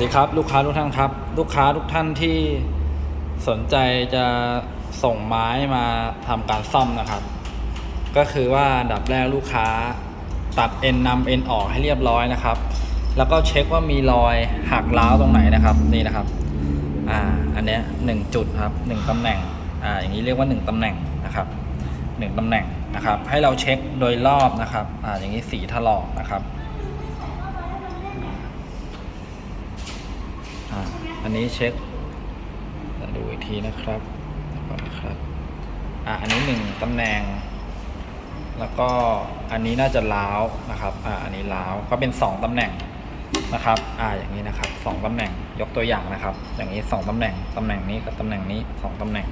สวัสดีครับลูกค้าทุกท่านครับ ลูกค้าทุกท่านที่สนใจจะส่งไม้มาทำการซ่อมนะครับ ก็คือว่าดับแรกลูกค้าตัดเอ็นนำเอ็นออกให้เรียบร้อยนะครับ แล้วก็เช็คว่ามีรอยหักล้าวตรงไหนนะครับนี่นะครับอ่าอันเนี้ยหนึ่งจุดครับหนึ่งตำแหน่งอ่าอย่างนี้เรียกว่าหนึ่งตำแหน่งนะครับหนึ่งตำแหน่งนะครับ ให้เราเช็คโดยรอบนะครับอ่าอย่างนี้สีถลอกนะครับ อันนี้เช็คเดี๋ยวดูอีกทีนะครับก่อนนะครับอ่าอันนี้หนึ่งตำแหน่ง แล้วก็อันนี้น่าจะล้าวนะครับอ่าอันนี้ล้าวก็เป็นสองตำแหน่งนะครับอ่าอย่างนี้นะครับสองตำแหน่งยกตัวอย่างนะครับ อย่างนี้สองตำแหน่งตำแหน่งนี้กับตำแหน่งนี้สองตำแหน่ง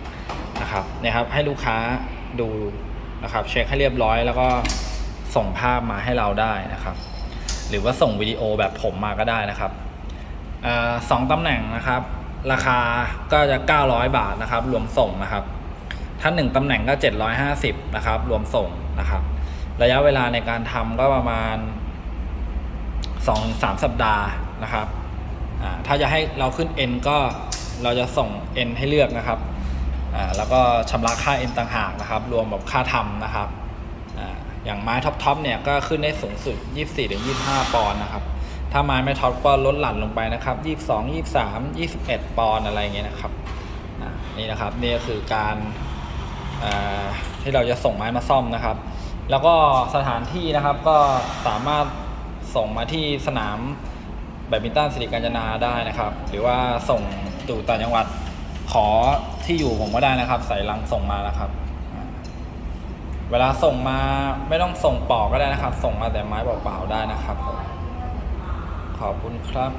นะครับเนี่ยครับให้ลูกค้าดูนะครับเช็คให้เรียบร้อยแล้วก็ส่งภาพมาให้เราได้นะครับ หรือว่าส่งวิดีโอแบบผมมาก็ได้นะครับ สองตำแหน่งนะครับ ราคาก็จะ 900 บาทนะครับ รวมส่งนะครับ ถ้าหนึ่งตำแหน่งก็ 750นะครับ รวมส่งนะครับ ระยะเวลาในการทำก็ประมาณ2-3สัปดาห์นะครับถ้าจะให้เราขึ้น N ก็เราจะส่ง N ให้เลือกนะครับแล้วก็ชำระค่า N ต่างหากนะครับ รวมแบบค่าทำนะครับออย่างไม้ท็อปทอปเนี่ยก็ขึ้นได้สูงสุด 24-25 ปอนด์นะครับ ถ้าไม้ไม่ท็อปก็ลดหลั่นลงไปนะครับ22 23 21 ปอนด์อะไรอย่างเงี้ยนะครับนี่นะครับนี่ก็คือการาที่เราจะส่งไม้มาซ่อมนะครับ แล้วก็สถานที่นะครับก็สามารถส่งมาที่สนามแบดมินตันสิริกัญจนาได้นะครับ หรือว่าส่งตู่ต่างจังหวัดขอที่อยู่ผมก็ได้นะครับ ใส่ลังส่งมานะครับ เวลาส่งมาไม่ต้องส่งปอกก็ได้นะครับ ส่งมาแต่ไม้เปล่าๆได้นะครับ ขอบคุณครับ